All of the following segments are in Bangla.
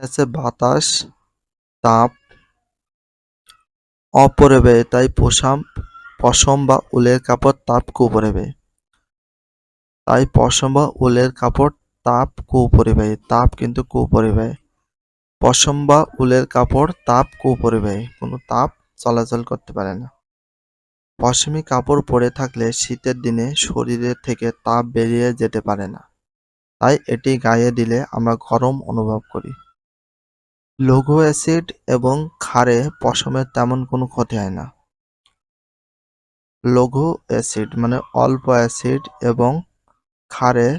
আছে বাতাস, তাপ অপরিবাহী তাই পশম পশম বা উলের কাপড় তাপ কুপরিবাহী তাই পশম বা উলের কাপড় তাপ কুপরিবাহী তাপ কিন্তু কুপরিবাহী পশম বা উলের কাপড় তাপ কুপরিবাহী কোনো তাপ চলাচল করতে পারে না। পশমি কাপড় পরে থাকলে শীতের দিনে শরীরের থেকে তাপ বেরিয়ে যেতে পারে না। তাই এটি গায়ে দিলে আমরা গরম অনুভব করি। লঘু অ্যাসিড এবং ক্ষারে পশমের তেমন কোনো ক্ষতি হয় না। লঘু অ্যাসিড মানে অল্প অ্যাসিড এবং ক্ষারে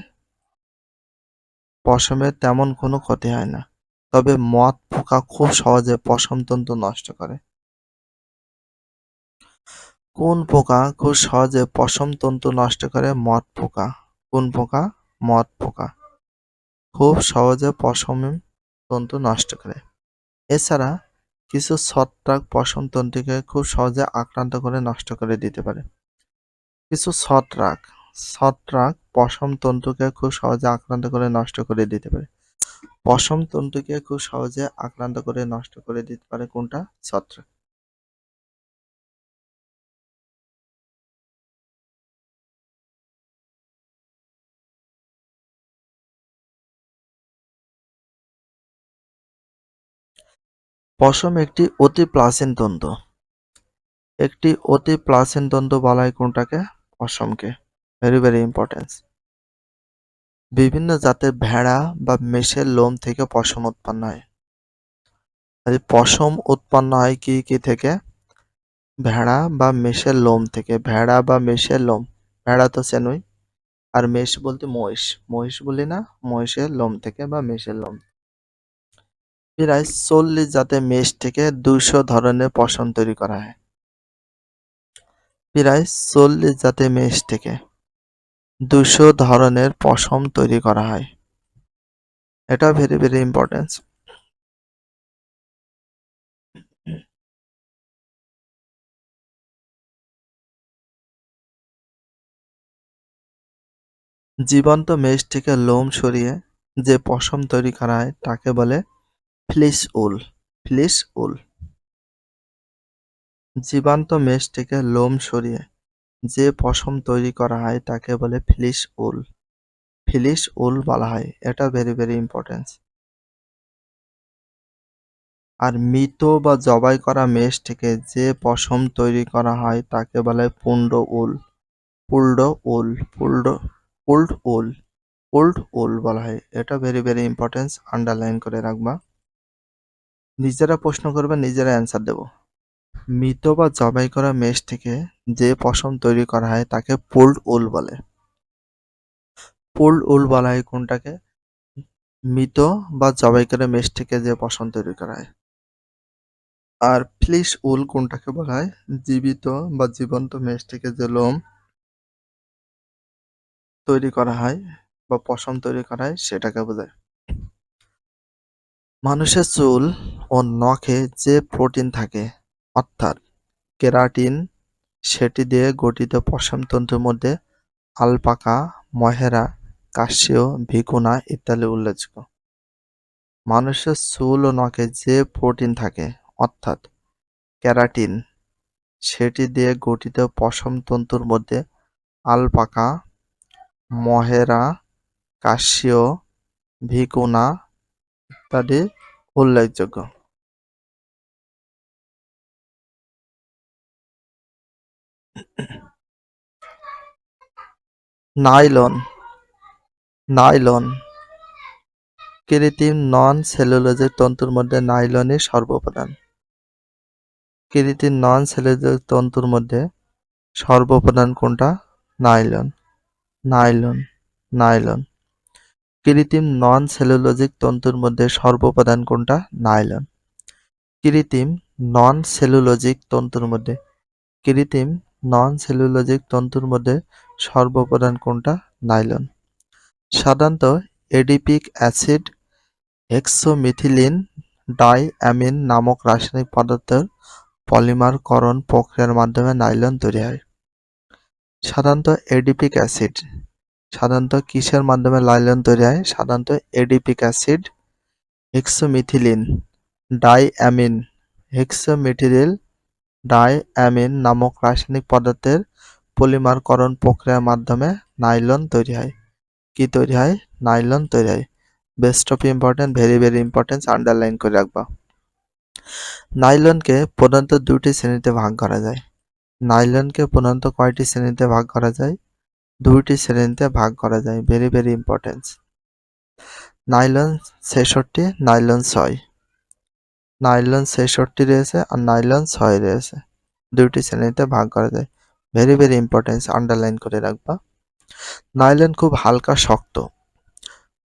পশমের তেমন কোনো ক্ষতি হয় না। তবে মদ পোকা খুব সহজে পশম তন্তু নষ্ট করে। কোন পোকা খুব সহজে পশম তন্তু নষ্ট করে? মদ পোকা। কোন পোকা? মদ পোকা। খুব সহজে পশম তন্তু নষ্ট করে। এছাড়া কিছু ছত্রাক পশম তন্তুকে খুব সহজে আক্রান্ত করে নষ্ট করে দিতে পারে। কিছু ছত্রাক ছত্রাক পশম তন্তুকে খুব সহজে আক্রান্ত করে নষ্ট করে দিতে পারে। পশম তন্তুকে খুব সহজে আক্রান্ত করে নষ্ট করে দিতে পারে কোনটা? ছত্রাক। পশম একটি অতি প্রাচীন তন্তু। একটি অতি প্রাচীন তন্তু বলা হয় কোনটাকে? পশমকে। ভেরি ভেরি ইম্পর্টেন্স বিভিন্ন জাতের ভেড়া বা মেষের লোম থেকে পশম উৎপন্ন হয়। পশম উৎপন্ন হয় কি কি থেকে? ভেড়া বা মেষের লোম থেকে। ভেড়া বা মেষের লোম। ভেড়া তো চেনই। আর মেষ বলতে মহিষ। মহিষ বলি না, মহিষের লোম থেকে বা মেষের লোম প্রায় চল্লিশ জাতের মেষ থেকে দুইশো ধরনের পশম তৈরি করা হয়। প্রায় চল্লিশ জাতের মেষ থেকে দুশো ধরনের পশম তৈরি করা হয়। এটা ভেরি ভেরি ইম্পর্টেন্স জীবন্ত মেষ থেকে লোম সরিয়ে যে পশম তৈরি করা হয়, তাকে বলে ফ্লিস উল ফ্লিস উল জীবান্ত মেষ থেকে লোম সরিয়ে যে পশম তৈরি করা হয় তাকে বলে ফ্লিস উল ফ্লিস উল বলা হয়, এটা ভেরি ভেরি ইম্পর্টেন্স আর মৃত বা জবাই করা মেষ থেকে যে পশম তৈরি করা হয় তাকে বলে pulled wool pulled wool pulled pulled wool pulled wool বলা হয়, এটা ভেরি ভেরি ইম্পর্টেন্স আন্ডারলাইন করে রাখবা। নিজেরা প্রশ্ন করবে, নিজেরা অ্যান্সার দেব। মৃত বা জবাই করা মেষ থেকে যে পশম তৈরি করা হয়, তাকে পুল্ড উল বলে। পুল্ড উল বলা হয় কোনটাকে? মৃত বা জবাই করা মেষ থেকে যে পশম তৈরি করা হয়। আর ফ্লিস উল কোনটাকে বলা হয়? জীবিত বা জীবন্ত মেষ থেকে যে লোম তৈরি করা হয় বা পশম তৈরি করা হয়, সেটাকে বোঝায়। মানুষের চুল ও নখে যে প্রোটিন থাকে, অর্থাৎ কেরাটিন, সেটি দিয়ে গঠিত পশম তন্তুর মধ্যে আলপাকা, মহেরা, কাশিও, ভিকুনা ইত্যাদি উল্লেখযোগ্য। মানুষের চুল ও নখে যে প্রোটিন থাকে, অর্থাৎ ক্যারাটিন সেটি দিয়ে গঠিত পশম তন্তুর মধ্যে আলপাকা, মহেরা, কাশিও, ভিকুনা ইত্যাদি উল্লেখযোগ্য। নাইলন নাইলন, কৃত্রিম নন সেলুলোজিক তন্তুর মধ্যে নাইলনই সর্বপ্রধান। কৃত্রিম নন সেলুলোজিক তন্তুর মধ্যে সর্বপ্রধান কোনটা? Nylon nylon nylon. কৃত্রিম নন সেলুলোজিক তন্তুর মধ্যে সর্বপ্রধান কোনটা? নাইলন। কৃত্রিম নন সেলুলোজিক তন্তুর মধ্যে। কৃত্রিম নন সেলুলোজিক তন্তুর মধ্যে সর্বপ্রধান কোনটা? নাইলন। সাধারণত এডিপিক অ্যাসিড হেক্সোমিথিলিন ডাইঅ্যামিন নামক রাসায়নিক পদার্থের পলিমারকরণ প্রক্রিয়ার মাধ্যমে নাইলন তৈরি হয়। সাধারণত এডিপিক অ্যাসিড সাধারণত কিসের মাধ্যমে নাইলন তৈরি হয়? সাধারণত adipic acid hexamethylene diamine hexamethylene diamine নামক রাসায়নিক পদার্থের পলিমারকরণ প্রক্রিয়ার মাধ্যমে নাইলন তৈরি হয়। কি তৈরি হয়? নাইলন তৈরি হয়। Best of important, very very important, underline করে রাখবা। নাইলনকে প্রধানত দুটি শ্রেণীতে ভাগ করা যায়। নাইলনকে প্রধানত কয়টি শ্রেণীতে ভাগ করা যায়? দুইটি শ্রেণীতে ভাগ করা যায় ভেরি ভেরি ইম্পর্টেন্স নাইলন ছেষট্টি, নাইলন ছয়। নাইলন ছেষট্টি রয়েছে আর নাইলন ছয় রয়েছে। দুইটি শ্রেণীতে ভাগ করা যায় ভেরি ভেরি ইম্পর্টেন্স আন্ডারলাইন করে রাখবা। নাইলন খুব হালকা শক্ত।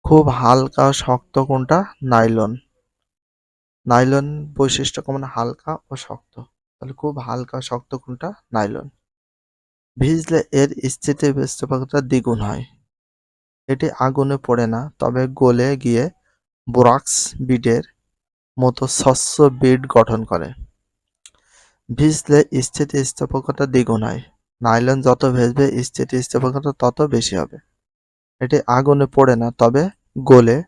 খুব হালকা শক্ত কোনটা? নাইলন। নাইলন বৈশিষ্ট্য কেমন? হালকা ও শক্ত। তাহলে খুব হালকা শক্ত কোনটা? নাইলন। ভিজলে এর স্থিতি স্থিতিস্থাপকতা দ্বিগুণ হয়। এটি আগুনে পড়ে না, তবে গলে গিয়ে বোরাক্স বিডের মতো স্বচ্ছ বিড গঠন করে। ভিজলে স্থিতিস্থাপকতা দ্বিগুণ হয়। নাইলন যত ভেজবে, স্থিতিস্থাপকতা তত বেশি হবে। এটি আগুনে পড়ে না, তবে গলে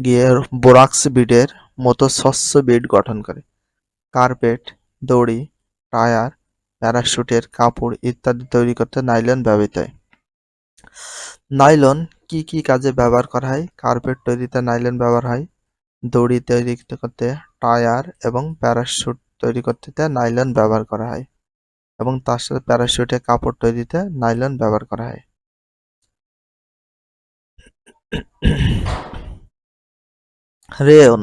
গিয়ে বোরাক্স বিডের মতো স্বচ্ছ বিড গঠন করে। কার্পেট, দড়ি, টায়ার প্যারাশুটের কাপড় ইত্যাদি তৈরি করতে নাইলন ব্যবহৃত হয়। নাইলন কি কি কাজে ব্যবহার করা হয়? কার্পেট তৈরিতে নাইলন ব্যবহার হয়। দড়ি তৈরি করতে টায়ার এবং প্যারাশুট তৈরি করতে নাইলন ব্যবহার করা হয় এবং তার সাথে প্যারাশুটে কাপড় তৈরিতে নাইলন ব্যবহার করা হয়। রেয়ন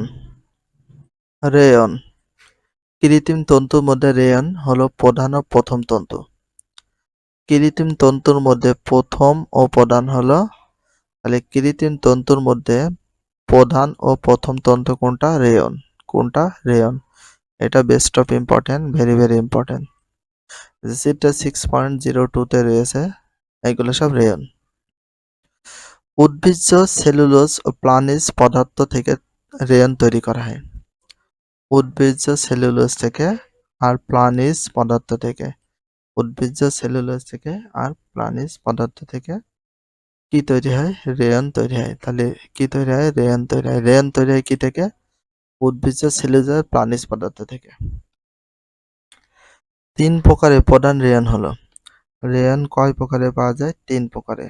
রেয়ন কৃত্রিম তন্তুর মধ্যে রেয়ন হলো প্রধান ও প্রথম তন্তু। কৃত্রিম তন্তুর মধ্যে প্রথম ও প্রধান হলো, তাহলে কৃত্রিম তন্তুর মধ্যে প্রধান ও প্রথম তন্তু কোনটা? রেয়ন কোনটা? রেয়ন এটা best of important very very important যেটা সিক্স পয়েন্ট জিরো টুতে রয়েছে এগুলো সব রেয়ন উদ্ভিজ্জ সেলুলোজ ও প্লানিজ পদার্থ থেকে রেয়ন তৈরি করা হয়। উদ্ভিজ্জ সেলুলোজ থেকে আর প্লানিজ পদার্থ থেকে। উদ্ভিজ্জ সেলুলোজ থেকে আর প্লানিজ পদার্থ থেকে কি তৈরি হয়? রেয়ন তৈরি হয়। তাহলে কি তৈরি হয়? রেয়ন তৈরি হয়। রেয়ন তৈরি হয় কি থেকে? উদ্ভিজ্জ সেলুলোজ প্লানিজ পদার্থ থেকে। তিন প্রকারের প্রধান রেয়ন হলো। রেয়ন কয় প্রকারে পাওয়া যায়? তিন প্রকারে।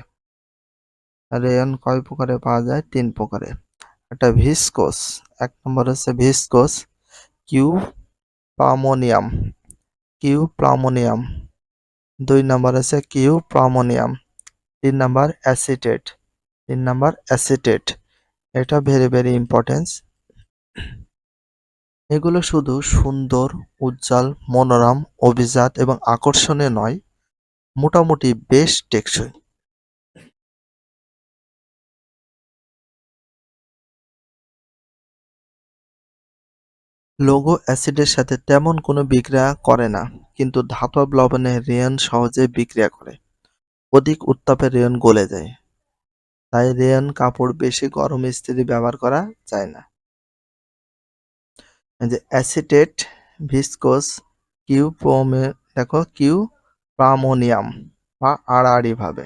রেয়ন কয় প্রকারে পাওয়া যায়? তিন প্রকারে। একটা ভিসকোস। এক নম্বর হচ্ছে viscose. Cuprammonium cuprammonium দুই নাম্বার আছে কিউ প্লামোনিয়াম তিন নাম্বার অ্যাসিটেট। তিন নাম্বার অ্যাসিটেট। এটা ভেরি ভেরি ইম্পর্টেন্স এগুলো শুধু সুন্দর, উজ্জ্বল, মনোরম, অভিজাত এবং আকর্ষণীয় নয়, মোটামুটি বেশ টেকসই। লৌহ অ্যাসিডের সাথে তেমন কোনো বিক্রিয়া করে না, কিন্তু ধাতব লবণে রেয়ন সহজে বিক্রিয়া করে। অধিক উত্তাপে রেয়ন গলে যায়। তাই রেয়ন কাপড় বেশি গরম স্থিতি ব্যবহার করা যায় না। যে অ্যাসিটেট, ভিসকোস কিউ প্রোমে দেখো কিউ প্রামোনিয়াম বা আড়াআড়ি ভাবে।